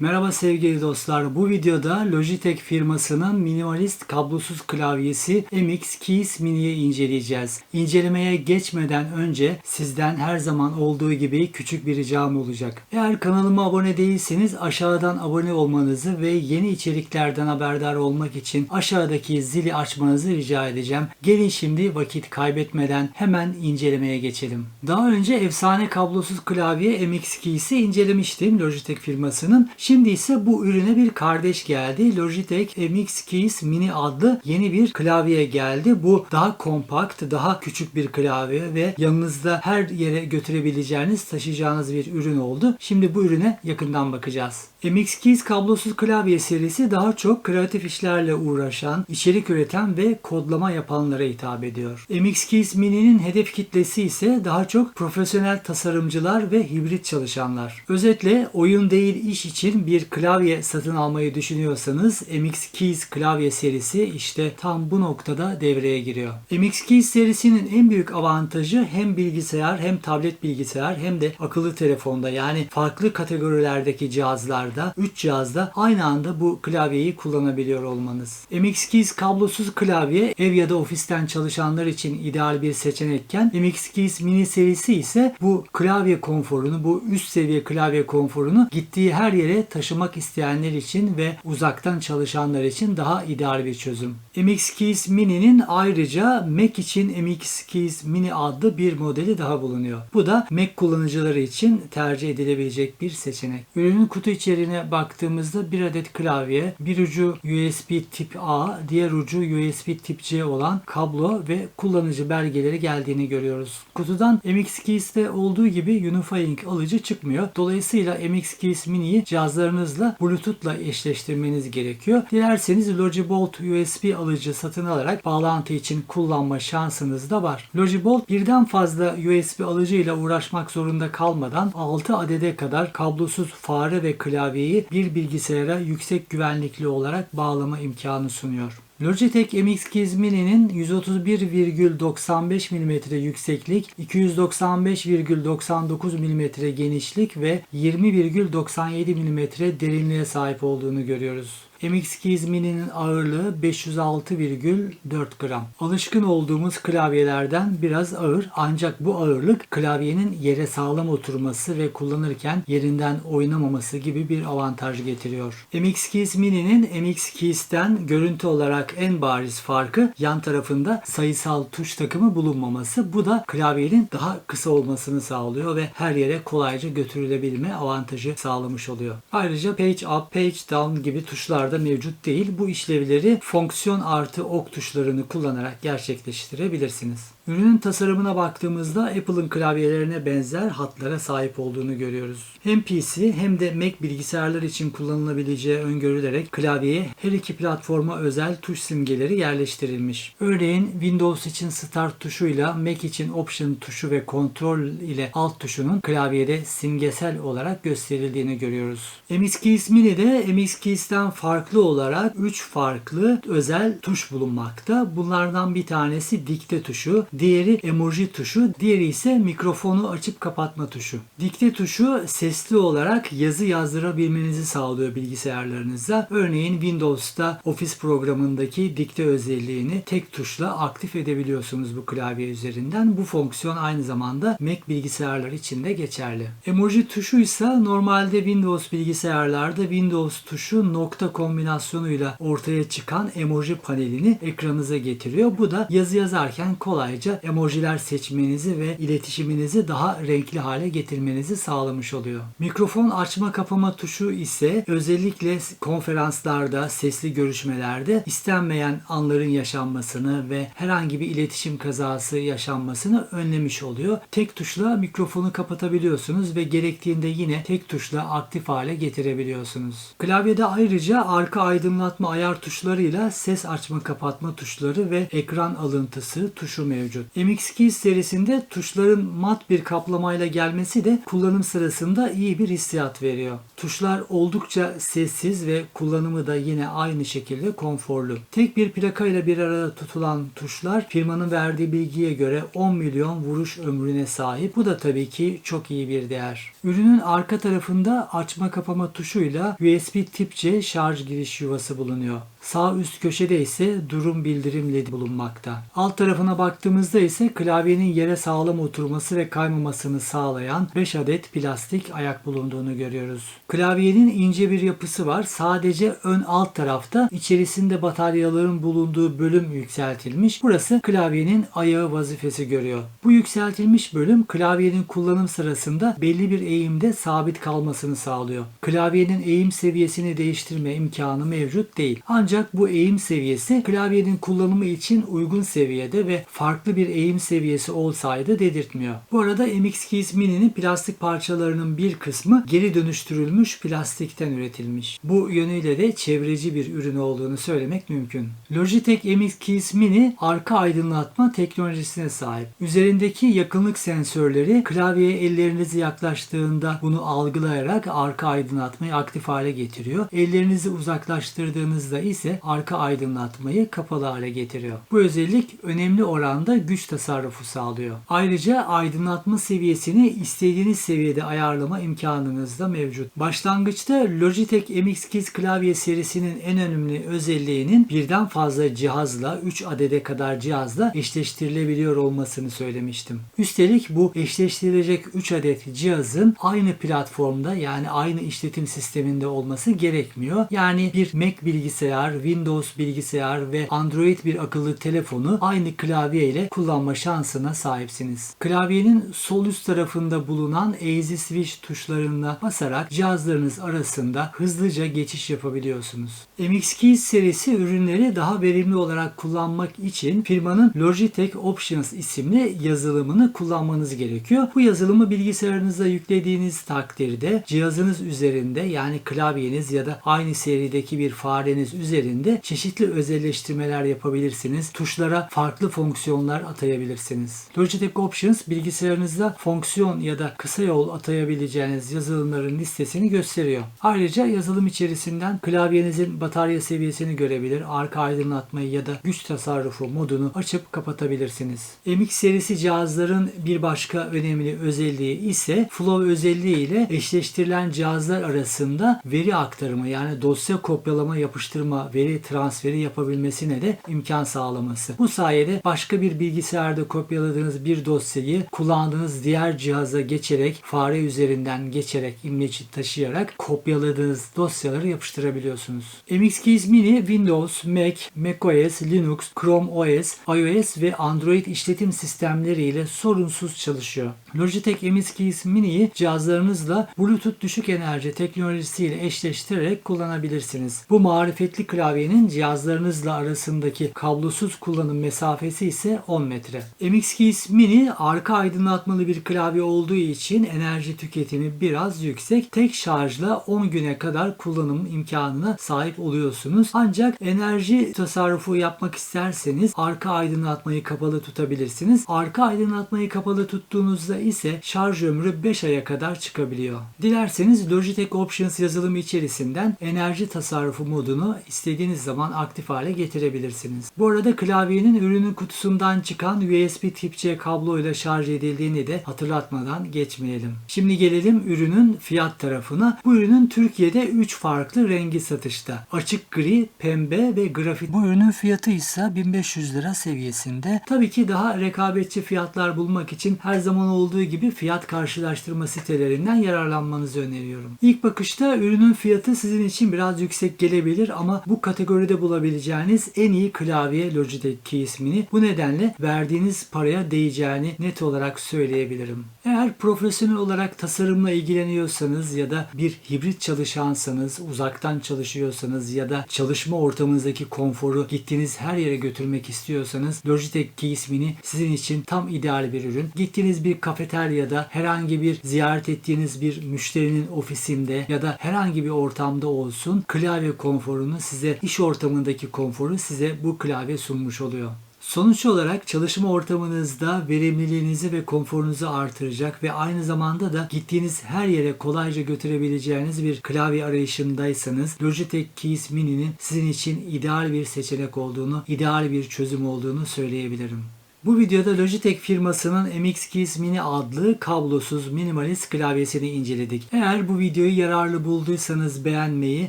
Merhaba sevgili dostlar. Bu videoda Logitech firmasının minimalist kablosuz klavyesi MX Keys Mini'yi inceleyeceğiz. İncelemeye geçmeden önce sizden her zaman olduğu gibi küçük bir ricam olacak. Eğer kanalıma abone değilseniz aşağıdan abone olmanızı ve yeni içeriklerden haberdar olmak için aşağıdaki zili açmanızı rica edeceğim. Gelin şimdi vakit kaybetmeden hemen incelemeye geçelim. Daha önce efsane kablosuz klavye MX Keys'i incelemiştim Logitech firmasının. Şimdi ise bu ürüne bir kardeş geldi. Logitech MX Keys Mini adlı yeni bir klavye geldi. Bu daha kompakt, daha küçük bir klavye ve yanınızda her yere götürebileceğiniz, taşıyacağınız bir ürün oldu. Şimdi bu ürüne yakından bakacağız. MX Keys kablosuz klavye serisi daha çok kreatif işlerle uğraşan, içerik üreten ve kodlama yapanlara hitap ediyor. MX Keys Mini'nin hedef kitlesi ise daha çok profesyonel tasarımcılar ve hibrit çalışanlar. Özetle oyun değil iş için bir klavye satın almayı düşünüyorsanız MX Keys klavye serisi işte tam bu noktada devreye giriyor. MX Keys serisinin en büyük avantajı hem bilgisayar hem tablet bilgisayar hem de akıllı telefonda yani farklı kategorilerdeki cihazlarda 3 cihazda aynı anda bu klavyeyi kullanabiliyor olmanız. MX Keys kablosuz klavye ev ya da ofisten çalışanlar için ideal bir seçenekken MX Keys mini serisi ise bu klavye konforunu, bu üst seviye klavye konforunu gittiği her yere taşımak isteyenler için ve uzaktan çalışanlar için daha ideal bir çözüm. MX Keys Mini'nin ayrıca Mac için MX Keys Mini adlı bir modeli daha bulunuyor. Bu da Mac kullanıcıları için tercih edilebilecek bir seçenek. Ürünün kutu içeriğine baktığımızda bir adet klavye, bir ucu USB tip A, diğer ucu USB tip C olan kablo ve kullanıcı belgeleri geldiğini görüyoruz. Kutudan MX Keys'te olduğu gibi Unifying alıcı çıkmıyor. Dolayısıyla MX Keys Mini'yi cihazlarınızla Bluetooth'la eşleştirmeniz gerekiyor. Dilerseniz Logibolt USB alıcı satın alarak bağlantı için kullanma şansınız da var. Logibolt birden fazla USB alıcıyla uğraşmak zorunda kalmadan 6 adede kadar kablosuz fare ve klavyeyi bir bilgisayara yüksek güvenlikli olarak bağlama imkanı sunuyor. Logitech MX Keys Mini'nin 131,95 mm yükseklik, 295,99 mm genişlik ve 20,97 mm derinliğe sahip olduğunu görüyoruz. MX Keys Mini'nin ağırlığı 506,4 gram. Alışkın olduğumuz klavyelerden biraz ağır ancak bu ağırlık klavyenin yere sağlam oturması ve kullanırken yerinden oynamaması gibi bir avantaj getiriyor. MX Keys Mini'nin MX Keys'ten görüntü olarak en bariz farkı yan tarafında sayısal tuş takımı bulunmaması. Bu da klavyenin daha kısa olmasını sağlıyor ve her yere kolayca götürülebilme avantajı sağlamış oluyor. Ayrıca page up, page down gibi tuşlar da mevcut değil. Bu işlevleri fonksiyon artı ok tuşlarını kullanarak gerçekleştirebilirsiniz. Ürünün tasarımına baktığımızda Apple'ın klavyelerine benzer hatlara sahip olduğunu görüyoruz. Hem PC hem de Mac bilgisayarlar için kullanılabileceği öngörülerek klavyeye her iki platforma özel tuş simgeleri yerleştirilmiş. Örneğin Windows için Start tuşuyla Mac için Option tuşu ve Control ile Alt tuşunun klavyede simgesel olarak gösterildiğini görüyoruz. MX Keys Mini'de MX Keys'ten farklı olarak 3 farklı özel tuş bulunmakta. Bunlardan bir tanesi dikte tuşu, diğeri emoji tuşu, diğeri ise mikrofonu açıp kapatma tuşu. Dikte tuşu sesli olarak yazı yazdırabilmenizi sağlıyor bilgisayarlarınıza. Örneğin Windows'ta Office programındaki dikte özelliğini tek tuşla aktif edebiliyorsunuz bu klavye üzerinden. Bu fonksiyon aynı zamanda Mac bilgisayarlar için de geçerli. Emoji tuşu ise normalde Windows bilgisayarlarda Windows tuşu nokta kombinasyonuyla ortaya çıkan emoji panelini ekranınıza getiriyor. Bu da yazı yazarken kolayca emojiler seçmenizi ve iletişiminizi daha renkli hale getirmenizi sağlamış oluyor. Mikrofon açma kapama tuşu ise özellikle konferanslarda, sesli görüşmelerde istenmeyen anların yaşanmasını ve herhangi bir iletişim kazası yaşanmasını önlemiş oluyor. Tek tuşla mikrofonu kapatabiliyorsunuz ve gerektiğinde yine tek tuşla aktif hale getirebiliyorsunuz. Klavyede ayrıca arka aydınlatma ayar tuşlarıyla ses açma kapatma tuşları ve ekran alıntısı tuşu mevcut. Mevcut. MX Keys serisinde tuşların mat bir kaplamayla gelmesi de kullanım sırasında iyi bir hissiyat veriyor. Tuşlar oldukça sessiz ve kullanımı da yine aynı şekilde konforlu. Tek bir plaka ile bir arada tutulan tuşlar firmanın verdiği bilgiye göre 10 milyon vuruş ömrüne sahip. Bu da tabii ki çok iyi bir değer. Ürünün arka tarafında açma kapama tuşuyla USB tip C şarj giriş yuvası bulunuyor. Sağ üst köşede ise durum bildirim ledi bulunmakta. Alt tarafına baktığımızda ise klavyenin yere sağlam oturması ve kaymamasını sağlayan 5 adet plastik ayak bulunduğunu görüyoruz. Klavyenin ince bir yapısı var. Sadece ön alt tarafta içerisinde bataryaların bulunduğu bölüm yükseltilmiş. Burası klavyenin ayağı vazifesi görüyor. Bu yükseltilmiş bölüm klavyenin kullanım sırasında belli bir eğimde sabit kalmasını sağlıyor. Klavyenin eğim seviyesini değiştirme imkanı mevcut değil. Ancak bu eğim seviyesi klavyenin kullanımı için uygun seviyede ve farklı bir eğim seviyesi olsaydı dedirtmiyor. Bu arada MX Keys Mini'nin plastik parçalarının bir kısmı geri dönüştürülmüş plastikten üretilmiş. Bu yönüyle de çevreci bir ürün olduğunu söylemek mümkün. Logitech MX Keys Mini arka aydınlatma teknolojisine sahip. Üzerindeki yakınlık sensörleri klavyeye ellerinizi yaklaştığında bunu algılayarak arka aydınlatmayı aktif hale getiriyor. Ellerinizi uzaklaştırdığınızda ise arka aydınlatmayı kapalı hale getiriyor. Bu özellik önemli oranda güç tasarrufu sağlıyor. Ayrıca aydınlatma seviyesini istediğiniz seviyede ayarlama imkanınız da mevcut. Başlangıçta Logitech MX klavye serisinin en önemli özelliğinin birden fazla cihazla 3 adede kadar cihazla eşleştirilebiliyor olmasını söylemiştim. Üstelik bu eşleştirilecek 3 adet cihazın aynı platformda yani aynı işletim sisteminde olması gerekmiyor. Yani bir Mac bilgisayar, Windows bilgisayar ve Android bir akıllı telefonu aynı klavye ile kullanma şansına sahipsiniz. Klavyenin sol üst tarafında bulunan Easy Switch tuşlarına basarak cihazlarınız arasında hızlıca geçiş yapabiliyorsunuz. MX Keys serisi ürünleri daha verimli olarak kullanmak için firmanın Logitech Options isimli yazılımını kullanmanız gerekiyor. Bu yazılımı bilgisayarınıza yüklediğiniz takdirde cihazınız üzerinde yani klavyeniz ya da aynı serideki bir fareniz üzerinde çeşitli özelleştirmeler yapabilirsiniz. Tuşlara farklı fonksiyonlar atayabilirsiniz. Logitech Options bilgisayarınızda fonksiyon ya da kısa yol atayabileceğiniz yazılımların listesini gösteriyor. Ayrıca yazılım içerisinden klavyenizin batarya seviyesini görebilir, arka aydınlatmayı ya da güç tasarrufu modunu açıp kapatabilirsiniz. MX serisi cihazların bir başka önemli özelliği ise Flow özelliği ile eşleştirilen cihazlar arasında veri aktarımı yani dosya kopyalama yapıştırma veri transferi yapabilmesine de imkan sağlaması. Bu sayede başka bir bilgisayarda kopyaladığınız bir dosyayı kullandığınız diğer cihaza geçerek fare üzerinden geçerek imleci taşıyarak kopyaladığınız dosyaları yapıştırabiliyorsunuz. MX Mini Windows, Mac, macOS, Linux, Chrome OS, iOS ve Android işletim sistemleri ile sorunsuz çalışıyor. Logitech MX Mini'yi cihazlarınızla Bluetooth düşük enerji teknolojisiyle eşleştirerek kullanabilirsiniz. Bu marifetli klavyenin cihazlarınızla arasındaki kablosuz kullanım mesafesi ise 10 metre. MX Keys Mini arka aydınlatmalı bir klavye olduğu için enerji tüketimi biraz yüksek. Tek şarjla 10 güne kadar kullanım imkanına sahip oluyorsunuz. Ancak enerji tasarrufu yapmak isterseniz arka aydınlatmayı kapalı tutabilirsiniz. Arka aydınlatmayı kapalı tuttuğunuzda ise şarj ömrü 5 aya kadar çıkabiliyor. Dilerseniz Logitech Options yazılımı içerisinden enerji tasarrufu modunu istediğiniz zaman aktif hale getirebilirsiniz. Bu arada klavyenin ürünün kutusundan çıkan USB Tip-C kabloyla şarj edildiğini de hatırlatmadan geçmeyelim. Şimdi gelelim ürünün fiyat tarafına. Bu ürünün Türkiye'de 3 farklı rengi satışta. Açık gri, pembe ve grafit. Bu ürünün fiyatı ise 1500 lira seviyesinde. Tabii ki daha rekabetçi fiyatlar bulmak için her zaman olduğu gibi fiyat karşılaştırma sitelerinden yararlanmanızı öneriyorum. İlk bakışta ürünün fiyatı sizin için biraz yüksek gelebilir ama bu kategoride bulabileceğiniz en iyi klavye Logitech Keys Mini. Bu nedenle verdiğiniz paraya değeceğini net olarak söyleyebilirim. Eğer profesyonel olarak tasarımla ilgileniyorsanız ya da bir hibrit çalışansanız, uzaktan çalışıyorsanız ya da çalışma ortamınızdaki konforu gittiğiniz her yere götürmek istiyorsanız Logitech Keys Mini sizin için tam ideal bir ürün. Gittiğiniz bir kafeteryada herhangi bir ziyaret ettiğiniz bir müşterinin ofisinde ya da herhangi bir ortamda olsun klavye konforunu size iş ortamındaki konforu size bu klavye sunmuş oluyor. Sonuç olarak çalışma ortamınızda verimliliğinizi ve konforunuzu artıracak ve aynı zamanda da gittiğiniz her yere kolayca götürebileceğiniz bir klavye arayışındaysanız Logitech Keys Mini'nin sizin için ideal bir seçenek olduğunu, ideal bir çözüm olduğunu söyleyebilirim. Bu videoda Logitech firmasının MX Keys Mini adlı kablosuz minimalist klavyesini inceledik. Eğer bu videoyu yararlı bulduysanız beğenmeyi,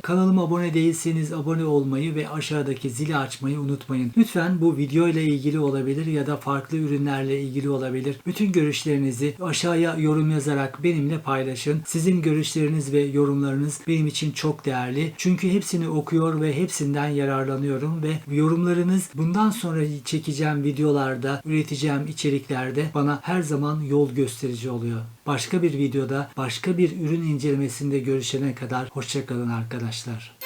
kanalıma abone değilseniz abone olmayı ve aşağıdaki zili açmayı unutmayın. Lütfen bu video ile ilgili olabilir ya da farklı ürünlerle ilgili olabilir. Bütün görüşlerinizi aşağıya yorum yazarak benimle paylaşın. Sizin görüşleriniz ve yorumlarınız benim için çok değerli. Çünkü hepsini okuyor ve hepsinden yararlanıyorum ve yorumlarınız bundan sonra çekeceğim videolarda üreteceğim içeriklerde bana her zaman yol gösterici oluyor. Başka bir videoda, başka bir ürün incelemesinde görüşene kadar hoşçakalın arkadaşlar.